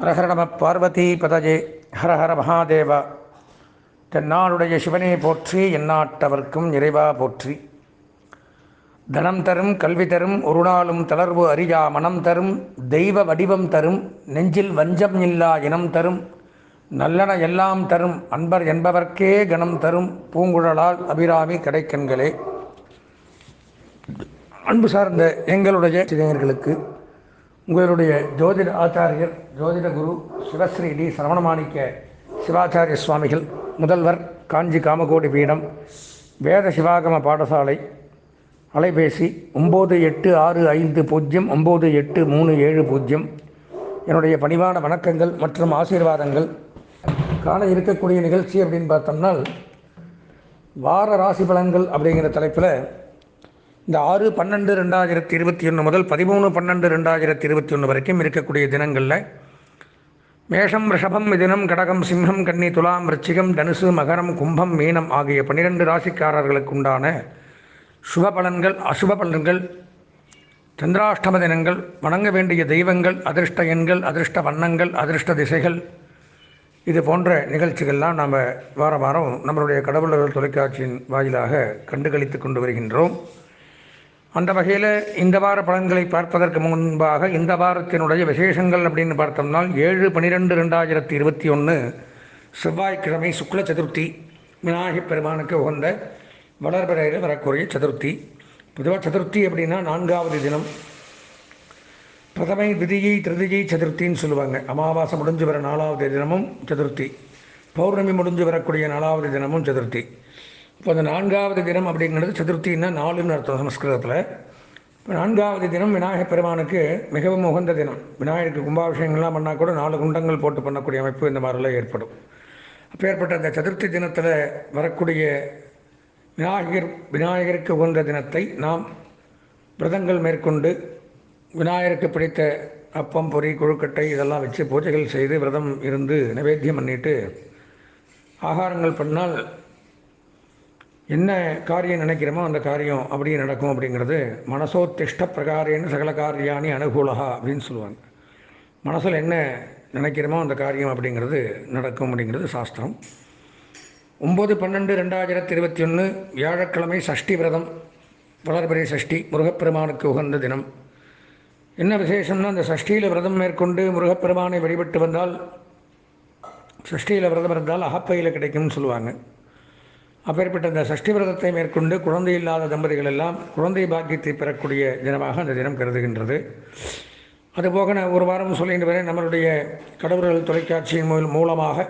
ஹரஹர நம பார்வதி பதஜே. ஹரஹர மகாதேவா. தென்னாளுடைய சிவனே போற்றி எந்நாட்டவர்க்கும் இறைவா போற்றி. தனம் தரும் கல்வி தரும் ஒரு நாளும் தளர்வு அறியா மனம் தரும் தெய்வ வடிவம் தரும் நெஞ்சில் வஞ்சம் இல்லா இனம் தரும் நல்லன எல்லாம் தரும் அன்பர் என்பவர்க்கே கணம் தரும் பூங்குழலால் அபிராமி கடைக்கண்களே. அன்பு சார்ந்த எங்களுடைய சிதைஞர்களுக்கு உங்களுடைய ஜோதிட ஆச்சாரியர் ஜோதிட குரு சிவஸ்ரீ டி சரவணமாணிக்க சிவாச்சாரிய சுவாமிகள் முதல்வர் காஞ்சி காமகோடி பீடம் வேத சிவாகம பாடசாலை அலைபேசி ஒம்பது எட்டு ஆறு ஐந்து பூஜ்ஜியம் ஒம்பது எட்டு மூணு ஏழு பூஜ்ஜியம் என்னுடைய பணிவான வணக்கங்கள் மற்றும் ஆசீர்வாதங்கள். காண இருக்கக்கூடிய நிகழ்ச்சி அப்படின்னு பார்த்தோம்னால் வார ராசி பலன்கள் அப்படிங்கிற தலைப்பில் இந்த ஆறு பன்னெண்டு ரெண்டாயிரத்தி இருபத்தி ஒன்று முதல் பதிமூணு பன்னெண்டு ரெண்டாயிரத்தி இருபத்தி ஒன்று வரைக்கும் இருக்கக்கூடிய தினங்களில் மேஷம் ரிஷபம் மிதினம் கடகம் சிம்மம் கன்னி துலாம் ரிச்சிகம் தனுசு மகரம் கும்பம் மீனம் ஆகிய பன்னிரெண்டு ராசிக்காரர்களுக்கு உண்டான சுப பலன்கள் அசுப பலன்கள் சந்திராஷ்டம தினங்கள் வணங்க வேண்டிய தெய்வங்கள் அதிர்ஷ்ட எண்கள் அதிர்ஷ்ட வண்ணங்கள் அதிர்ஷ்ட திசைகள் இது போன்ற நிகழ்ச்சிகள்லாம் நாம் வார வாரம் நம்மளுடைய கடவுளர்கள் தொலைக்காட்சியின் வாயிலாக கண்டுகளித்து கொண்டு வருகின்றோம். அந்த வகையில் இந்த வார பலன்களை பார்ப்பதற்கு முன்பாக இந்த வாரத்தினுடைய விசேஷங்கள் அப்படின்னு பார்த்தோம்னா ஏழு பன்னிரெண்டு ரெண்டாயிரத்தி இருபத்தி ஒன்று செவ்வாய்க்கிழமை சுக்ல சதுர்த்தி விநாயகப் பெருமானுக்கு உகந்த வளர்பிறையில் வரக்கூடிய சதுர்த்தி. பொதுவாக சதுர்த்தி அப்படின்னா நான்காவது தினம். பிரதமை திதியை திருதியை சதுர்த்தின்னு சொல்லுவாங்க. அமாவாசை முடிஞ்சு வர நாலாவது தினமும் சதுர்த்தி. பௌர்ணமி முடிஞ்சு வரக்கூடிய நாலாவது தினமும் சதுர்த்தி. இப்போ அந்த நான்காவது தினம் அப்படிங்கிறது சதுர்த்தின்னா நாலுன்னு அர்த்தம் சமஸ்கிருதத்தில். இப்போ நான்காவது தினம் விநாயகர் பெருமானுக்கு மிகவும் உகந்த தினம். விநாயகருக்கு கும்பாபிஷேகங்கள்லாம் பண்ணால் கூட நாலு குண்டங்கள் போட்டு பண்ணக்கூடிய அமைப்பு இந்த மாதிரிலாம் ஏற்படும். அப்பேற்பட்ட அந்த சதுர்த்தி தினத்தில் வரக்கூடிய விநாயகர் விநாயகருக்கு உகந்த தினத்தை நாம் விரதங்கள் மேற்கொண்டு விநாயகருக்கு பிடித்த அப்பம் பொறி கொழுக்கட்டை இதெல்லாம் வச்சு பூஜைகள் செய்து விரதம் இருந்து நைவேத்தியம் பண்ணிட்டு ஆகாரங்கள் பண்ணால் என்ன காரியம் நினைக்கிறோமோ அந்த காரியம் அப்படியே நடக்கும் அப்படிங்கிறது மனசோத்திஷ்ட பிரகாரேன்னு சகல காரியானி அனுகூலகா அப்படின்னு சொல்லுவாங்க. மனசில் என்ன நினைக்கிறோமோ அந்த காரியம் அப்படிங்கிறது நடக்கும் அப்படிங்கிறது சாஸ்திரம். ஒம்பது பன்னெண்டு ரெண்டாயிரத்தி இருபத்தி ஒன்று வியாழக்கிழமை சஷ்டி விரதம் வளர்பிறை சஷ்டி முருகப்பெருமானுக்கு உகந்த தினம். என்ன விசேஷம்னா அந்த சஷ்டியில் விரதம் மேற்கொண்டு முருகப்பெருமானை வழிபட்டு வந்தால் சஷ்டியில் விரதம் இருந்தால் அகப்பையில் கிடைக்கும்னு சொல்லுவாங்க. அப்பேற்பட்ட இந்த சஷ்டி விரதத்தை மேற்கொண்டு குழந்தை இல்லாத தம்பதிகள் எல்லாம் குழந்தை பாக்கியத்தை பெறக்கூடிய தினமாக அந்த தினம் கருதுகின்றது. அதுபோக நான் ஒரு வாரம் சொல்லிட்டு வரேன் நம்மளுடைய கடவுள்கள் தொலைக்காட்சியின் மூல் மூலமாக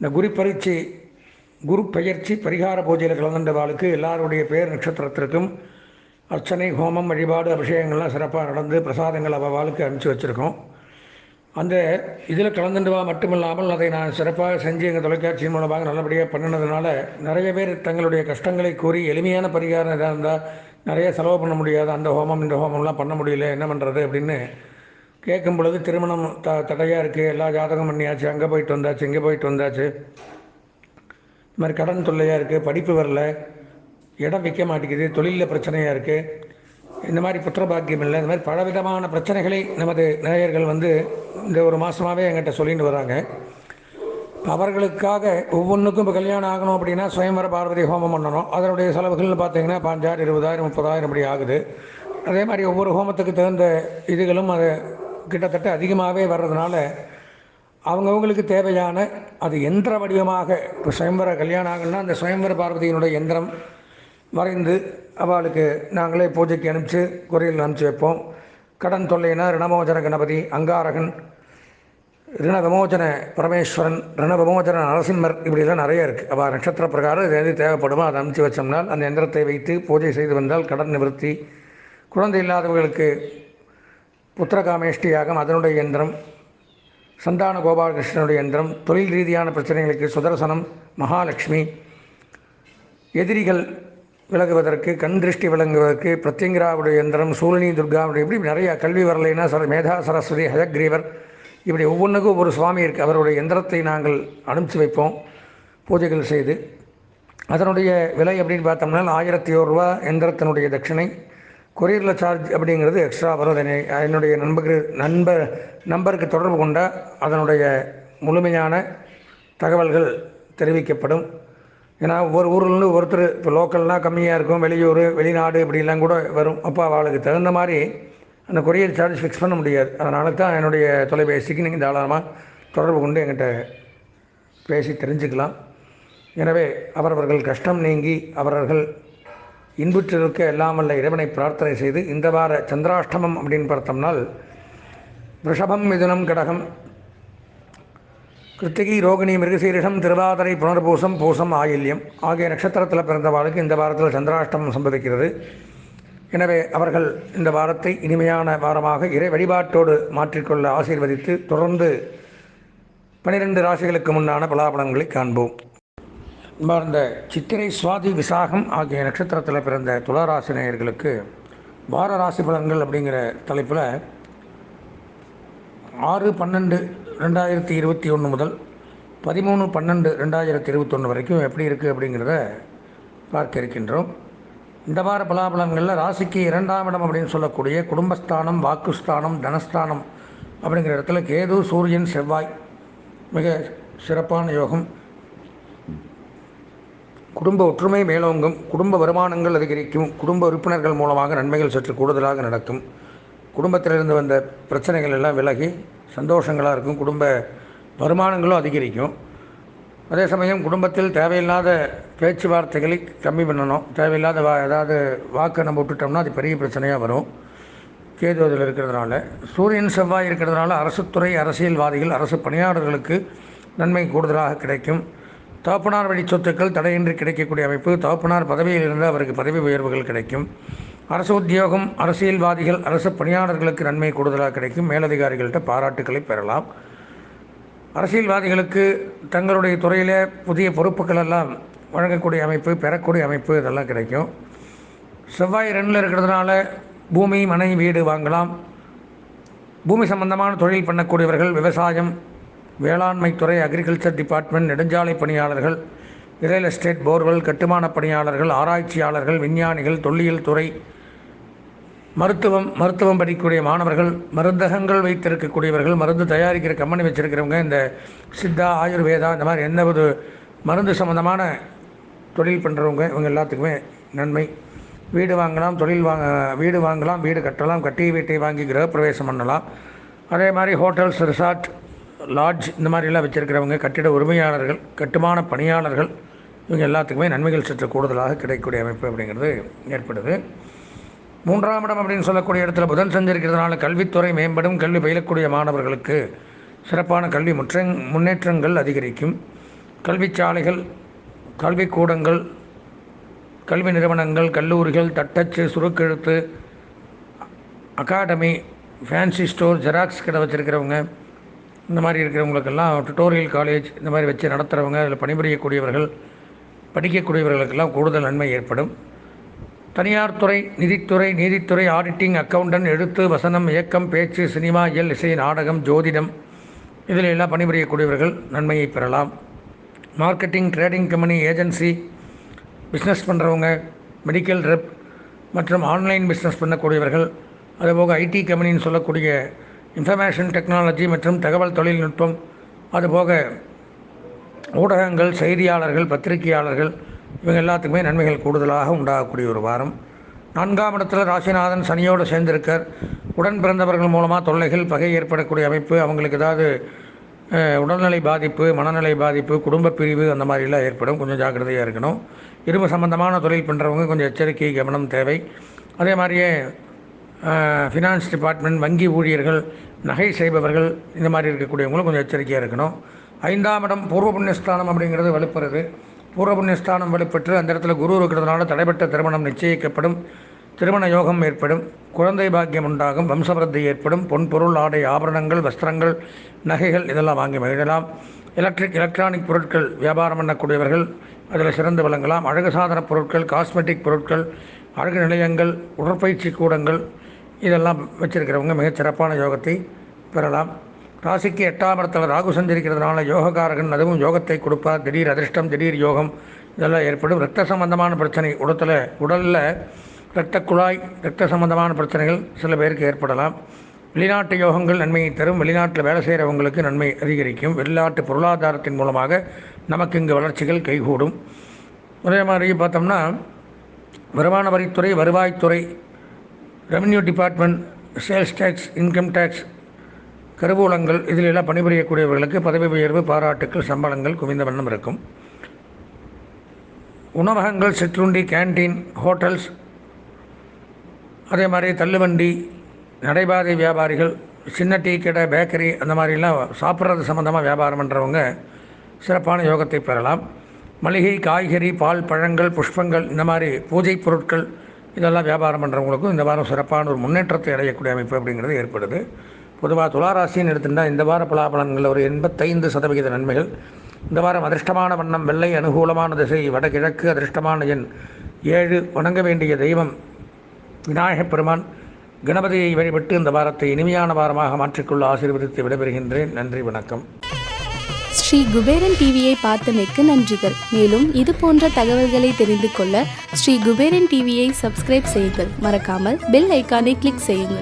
இந்த குரு பரீட்சை குரு பெயர்ச்சி பரிகார பூஜையில் கலந்துண்டவாளுக்கு எல்லாருடைய பேர் நட்சத்திரத்திற்கும் அர்ச்சனை ஹோமம் வழிபாடு அபிஷேகங்கள்லாம் சிறப்பாக நடந்து பிரசாதங்கள் அவள் வாழ்க்கை அனுப்பிச்சி வச்சுருக்கோம். அந்த இதில் கலந்துண்டுவா மட்டுமில்லாமல் அதை நான் சிறப்பாக செஞ்சு எங்கள் தொலைக்காட்சியின் மூலமாக நல்லபடியாக பண்ணினதுனால நிறைய பேர் தங்களுடைய கஷ்டங்களை கூறி எளிமையான பரிகாரம் எதாக இருந்தால் நிறைய செலவு பண்ண முடியாது. அந்த ஹோமம் இந்த ஹோமம்லாம் பண்ண முடியல என்ன பண்ணுறது அப்படின்னு கேட்கும் பொழுது திருமணம் த தடையாக இருக்குது எல்லா ஜாதகம் பண்ணியாச்சு. அங்கே போயிட்டு வந்தாச்சு இங்கே போயிட்டு வந்தாச்சு. இது மாதிரி கடன் தொல்லையாக இருக்குது படிப்பு வரல. இடம் விற்க மாட்டேங்குது. தொழிலில் பிரச்சனையாக இருக்குது இந்த மாதிரி புத்திர பாக்கியம் இல்லை. இந்த மாதிரி பலவிதமான பிரச்சனைகளை நமது நேயர்கள் வந்து இந்த ஒரு மாதமாகவே என்கிட்ட சொல்லிட்டு வராங்க. அவர்களுக்காக ஒவ்வொன்றுக்கும் இப்போ கல்யாணம் ஆகணும் அப்படின்னா சுயம்பர பார்வதி ஹோமம் பண்ணணும். அதனுடைய செலவுகள்னு பார்த்தீங்கன்னா பாஞ்சாயிரம் இருபதாயிரம் முப்பதாயிரம் இப்படி ஆகுது. அதே மாதிரி ஒவ்வொரு ஹோமத்துக்கு தகுந்த இதுகளும் அது கிட்டத்தட்ட அதிகமாகவே வர்றதுனால அவங்கவுங்களுக்கு தேவையான அது எந்திர வடிவமாக இப்போ சுயம்பர கல்யாணம் ஆகணும்னா அந்த சுயம்பர பார்வதியினுடைய எந்திரம் வரைந்து அவளுக்கு நாங்களே பூஜைக்கு அனுப்பிச்சு குறையில் அனுப்பிச்சி வைப்போம். கடன் தொல்லைனா ரிணமோச்சன கணபதி அங்காரகன் ரிணபமோஜன பரமேஸ்வரன் ரிணபமோஜன நரசிம்மர் இப்படிலாம் நிறைய இருக்குது அவள் நட்சத்திர பிரகாரம் இது எது தேவைப்படுமோ அதை அனுப்பிச்சு வச்சோம்னால் அந்த எந்திரத்தை வைத்து பூஜை செய்து வந்தால் கடன் நிவர்த்தி. குழந்தை இல்லாதவர்களுக்கு புத்திரகாமேஷ்டி யாகம் அதனுடைய எந்திரம். சந்தான கோபாலகிருஷ்ணனுடைய எந்திரம். தொழில் ரீதியான பிரச்சனைகளுக்கு சுதர்சனம் மகாலட்சுமி. எதிரிகள் விலகுவதற்கு கண் திருஷ்டி விளங்குவதற்கு பிரத்யங்கிராவுடைய எந்திரம் சூழனி துர்காவுடைய இப்படி நிறையா கல்வி வரலைன்னா சர மேதா சரஸ்வதி ஹயக்ரீவர் இப்படி ஒவ்வொன்றுக்கும் ஒவ்வொரு சுவாமி இருக்குது அவருடைய எந்திரத்தை நாங்கள் அனுப்பிச்சு வைப்போம் பூஜைகள் செய்து. அதனுடைய விலை அப்படின்னு பார்த்தோம்னா ஆயிரத்தி ரூபா எந்திரத்தினுடைய தட்சிணை. கொரியரில் சார்ஜ் அப்படிங்கிறது எக்ஸ்ட்ரா வரும். அதனை என்னுடைய நண்பர்கள் நண்பர் நம்பருக்கு தொடர்பு கொண்டால் அதனுடைய முழுமையான தகவல்கள் தெரிவிக்கப்படும். ஏன்னா ஒவ்வொரு ஊர்லேருந்து ஒருத்தர் இப்போ லோக்கல்னால் கம்மியாக இருக்கும் வெளியூர் வெளிநாடு இப்படிலாம் கூட வரும் அப்போ அவளுக்கு தகுந்த மாதிரி அந்த கொரியர் சார்ஜ் ஃபிக்ஸ் பண்ண முடியாது. அதனால தான் என்னுடைய தொலைபேசிக்கு நீங்கள் தாராளமாக தொடர்பு கொண்டு என்கிட்ட பேசி தெரிஞ்சுக்கலாம். எனவே அவரவர்கள் கஷ்டம் நீங்கி அவரவர்கள் இன்புற்றிருக்க எல்லாம் வல்ல இறைவனை பிரார்த்தனை செய்து இந்த வார சந்திராஷ்டமம் அப்படின்னு பார்த்தோம்னால் ரிஷபம் மிதுனம் கடகம் கிருத்திகை ரோகிணி மிருகசீரிஷம் திருவாதிரை புனர்பூசம் பூசம் ஆயில்யம் ஆகிய நட்சத்திரத்தில் பிறந்தவாளுக்கு இந்த வாரத்தில் சந்திராஷ்டமம் சம்பவிக்கிறது. எனவே அவர்கள் இந்த வாரத்தை இனிமையான வாரமாக இறை வழிபாட்டோடு மாற்றிக்கொள்ள ஆசீர்வதித்து தொடர்ந்து பனிரெண்டு ராசிகளுக்கு முன்னான பலாபலன்களை காண்போம். இந்த சித்திரை சுவாதி விசாகம் ஆகிய நட்சத்திரத்தில் பிறந்த துளாராசி நேயர்களுக்கு வார ராசி பலன்கள் அப்படிங்கிற தலைப்பில் ஆறு பன்னெண்டு ரெண்டாயிரத்தி இருபத்தி ஒன்று முதல் பதிமூணு பன்னெண்டு ரெண்டாயிரத்தி இருபத்தொன்று வரைக்கும் எப்படி இருக்குது அப்படிங்கிறத பார்க்க இருக்கின்றோம். இந்த வார பலாபலன்களில் ராசிக்கு இரண்டாம் இடம் அப்படின்னு சொல்லக்கூடிய குடும்பஸ்தானம் வாக்குஸ்தானம் தனஸ்தானம் அப்படிங்கிற இடத்துல கேது சூரியன் செவ்வாய் மிக சிறப்பான யோகம். குடும்ப ஒற்றுமை மேலோங்கும் குடும்ப வருமானங்கள் அதிகரிக்கும் குடும்ப உறுப்பினர்கள் மூலமாக நன்மைகள் சற்று கூடுதலாக நடக்கும். குடும்பத்திலிருந்து வந்த பிரச்சனைகள் எல்லாம் விலகி சந்தோஷங்களாக இருக்கும். குடும்ப வருமானங்களும் அதிகரிக்கும். அதே சமயம் குடும்பத்தில் தேவையில்லாத பேச்சுவார்த்தைகளை கம்மி பண்ணணும். தேவையில்லாத வா ஏதாவது வாக்கை நம்ம விட்டுட்டோம்னா அது பெரிய பிரச்சனையாக வரும். கேது அதில் இருக்கிறதுனால. சூரியன் செவ்வாய் இருக்கிறதுனால அரசுத்துறை அரசியல்வாதிகள் அரசு பணியாளர்களுக்கு நன்மை கூடுதலாக கிடைக்கும். தகப்பனார் வழி சொத்துக்கள் தடையின்றி கிடைக்கக்கூடிய அமைப்பு தகப்பனார் பதவியில் இருந்து அவருக்கு பதவி உயர்வுகள் கிடைக்கும். அரசு உத்தியோகம் அரசியல்வாதிகள் அரசு பணியாளர்களுக்கு நன்மை கூடுதலாக கிடைக்கும். மேலதிகாரிகள்கிட்ட பாராட்டுக்களை பெறலாம். அரசியல்வாதிகளுக்கு தங்களுடைய துறையில் புதிய பொறுப்புகள் எல்லாம் வழங்கக்கூடிய அமைப்பு பெறக்கூடிய அமைப்பு இதெல்லாம் கிடைக்கும். செவ்வாய் ரெண்டில் இருக்கிறதுனால பூமி மனை வீடு வாங்கலாம். பூமி சம்பந்தமான தொழில் பண்ணக்கூடியவர்கள் விவசாயம் வேளாண்மை துறை அக்ரிகல்ச்சர் டிபார்ட்மெண்ட் நெடுஞ்சாலை பணியாளர்கள் ரியல் எஸ்டேட் போர்வெல் கட்டுமான பணியாளர்கள் ஆராய்ச்சியாளர்கள் விஞ்ஞானிகள் தொல்லியல் துறை மருத்துவம் மருத்துவம் படிக்கக்கூடிய மாணவர்கள் மருந்தகங்கள் வைத்திருக்கக்கூடியவர்கள் மருந்து தயாரிக்கிற கம்பெனி வச்சுருக்கிறவங்க இந்த சித்தா ஆயுர்வேதா இந்த மாதிரி எந்த ஒரு மருந்து சம்மந்தமான தொழில் பண்ணுறவங்க இவங்க எல்லாத்துக்குமே நன்மை. வீடு வாங்கலாம் தொழில் வாங்க வீடு வாங்கலாம் வீடு கட்டலாம் கட்டி வீட்டை வாங்கி கிரகப்பிரவேசம் பண்ணலாம். அதே மாதிரி ஹோட்டல்ஸ் ரிசார்ட் லாட்ஜ் இந்த மாதிரிலாம் வச்சுருக்கிறவங்க கட்டிட உரிமையாளர்கள் கட்டுமான பணியாளர்கள் இவங்க எல்லாத்துக்குமே நன்மைகள் சற்று கூடுதலாக கிடைக்கக்கூடிய அமைப்பு அப்படிங்கிறது ஏற்படுது. மூன்றாம் இடம் அப்படின்னு சொல்லக்கூடிய இடத்துல புதன் சஞ்சரிக்கிறதுனால கல்வித்துறை மேம்படும் கல்வி பயிலக்கூடிய மாணவர்களுக்கு சிறப்பான கல்வி முற்ற முன்னேற்றங்கள் அதிகரிக்கும். கல்விச்சாலைகள் கல்விக்கூடங்கள் கல்வி நிறுவனங்கள் கல்லூரிகள் தட்டச்சு சுருக்கெழுத்து அகாடமி ஃபேன்சி ஸ்டோர் ஜெராக்ஸ் கடை வச்சுருக்கிறவங்க இந்த மாதிரி இருக்கிறவங்களுக்கெல்லாம் டுட்டோரியல் காலேஜ் இந்த மாதிரி வச்சு நடத்துகிறவங்க அதில் பணிபுரியக்கூடியவர்கள் படிக்கக்கூடியவர்களுக்கெல்லாம் கூடுதல் நன்மை ஏற்படும். தனியார் துறை நிதித்துறை நீதித்துறை ஆடிட்டிங் அக்கௌண்டன்ட் எழுத்து வசனம் இயக்கம் பேச்சு சினிமா இயல் இசை நாடகம் ஜோதிடம் இதில் எல்லாம் பணிபுரியக்கூடியவர்கள் நன்மையை பெறலாம். Marketing trading company agency business பண்ணுறவங்க மெடிக்கல் ரெப் மற்றும் ஆன்லைன் பிஸ்னஸ் பண்ணக்கூடியவர்கள் அதுபோக ஐடி கம்பெனின்னு சொல்லக்கூடிய இன்ஃபர்மேஷன் டெக்னாலஜி மற்றும் தகவல் தொழில்நுட்பம் அதுபோக ஊடகங்கள் செய்தியாளர்கள் பத்திரிகையாளர்கள் இவங்க எல்லாத்துக்குமே நன்மைகள் கூடுதலாக உண்டாகக்கூடிய ஒரு வாரம். நான்காம் இடத்துல ராசிநாதன் சனியோடு சேர்ந்திருக்கார். உடன் பிறந்தவர்கள் மூலமாக தொல்லைகள் பகை ஏற்படக்கூடிய அமைப்பு அவங்களுக்கு ஏதாவது உடல்நிலை பாதிப்பு மனநிலை பாதிப்பு குடும்ப பிரிவு அந்த மாதிரிலாம் ஏற்படும். கொஞ்சம் ஜாக்கிரதையாக இருக்கணும். இரும்பு சம்பந்தமான தொழில் பண்ணுறவங்க கொஞ்சம் எச்சரிக்கை கவனம் தேவை. அதே மாதிரியே ஃபினான்ஸ் டிபார்ட்மெண்ட் வங்கி ஊழியர்கள் நகை செய்பவர்கள் இந்த மாதிரி இருக்கக்கூடியவங்களும் கொஞ்சம் எச்சரிக்கையாக இருக்கணும். ஐந்தாம் இடம் பூர்வ புண்ணியஸ்தானம் அப்படிங்கிறது வலுப்புறது. பூர்வ புண்ணியஸ்தானம் வலுப்பெற்று அந்த இடத்துல குரு இருக்கிறதுனால தடைபட்ட திருமணம் நிச்சயிக்கப்படும். திருமண யோகம் ஏற்படும். குழந்தை பாக்கியம் உண்டாகும். வம்சவரத்தி ஏற்படும். பொன் பொருள் ஆடை ஆபரணங்கள் வஸ்திரங்கள் நகைகள் இதெல்லாம் வாங்கி மகிழலாம். எலக்ட்ரிக் எலக்ட்ரானிக் பொருட்கள் வியாபாரம் பண்ணக்கூடியவர்கள் அதில் சிறந்து விளங்கலாம். அழகு சாதன பொருட்கள் காஸ்மெட்டிக் பொருட்கள் அழகு நிலையங்கள் உடற்பயிற்சி கூடங்கள் இதெல்லாம் வச்சிருக்கிறவங்க மிகச் சிறப்பான யோகத்தை பெறலாம். ராசிக்கு எட்டாம் இடத்துல ராகு சஞ்சரிக்கிறதுனால யோகக்காரகன் அதுவும் யோகத்தை கொடுப்பார் திடீர் அதிர்ஷ்டம் திடீர் யோகம் இதெல்லாம் ஏற்படும். ரத்த சம்பந்தமான பிரச்சனை உடத்தில் உடலில் இரத்த குழாய் இரத்த சம்பந்தமான பிரச்சனைகள் சில பேருக்கு ஏற்படலாம். வெளிநாட்டு யோகங்கள் நன்மையை தரும். வெளிநாட்டில் வேலை செய்கிறவங்களுக்கு நன்மை அதிகரிக்கும். வெளிநாட்டு பொருளாதாரத்தின் மூலமாக நமக்கு இங்கு வளர்ச்சிகள் கைகூடும். அதே மாதிரி பார்த்தோம்னா வருமான வரித்துறை வருவாய்த்துறை revenue department sales tax income tax கருவூலங்கள் இதிலெல்லாம் பணிபுரியக்கூடியவர்களுக்கு பதவி உயர்வு பாராட்டுக்கள் சம்பளங்கள் குவிந்த வண்ணம் இருக்கும். உணவகங்கள் சிற்றுண்டி கேண்டீன் ஹோட்டல்ஸ் அதே மாதிரி தள்ளுவண்டி நடைபாதை வியாபாரிகள் சின்ன டீ கடை பேக்கரி அந்த மாதிரிலாம் சாப்பிட்றது சம்மந்தமாக வியாபாரம் பண்ணுறவங்க சிறப்பான யோகத்தை பெறலாம். மளிகை காய்கறி பால் பழங்கள் புஷ்பங்கள் இந்த மாதிரி பூஜை பொருட்கள் இதெல்லாம் வியாபாரம் பண்ணுறவங்களுக்கும் இந்த வாரம் சிறப்பான ஒரு முன்னேற்றத்தை அடையக்கூடிய அமைப்பு அப்படிங்கிறது ஏற்படுது. பொதுவாக துளாராசின்னு எடுத்துட்டால் இந்த வார பலாபலன்களில் ஒரு எண்பத்தைந்து சதவிகித நன்மைகள். இந்த வாரம் அதிர்ஷ்டமான வண்ணம் வெள்ளை அனுகூலமான திசை வடகிழக்கு அதிர்ஷ்டமான எண் ஏழு. வணங்க வேண்டிய தெய்வம் விநாயகப் பெருமான். கணபதியை வழிபட்டு இந்த வாரத்தை இனிமையான வாரமாக மாற்றிக்கொள்ள ஆசீர்வதித்து விடைபெறுகின்றேன். நன்றி வணக்கம். ஸ்ரீ குபேரன் டிவியை பார்த்தமைக்கு நன்றிகள். மேலும் இது போன்ற தகவல்களை தெரிந்து கொள்ள ஸ்ரீ குபேரன் டிவியை சப்ஸ்கிரைப் செய்யுங்கள். மறக்காமல் பெல் ஐக்கானை கிளிக் செய்யுங்கள்.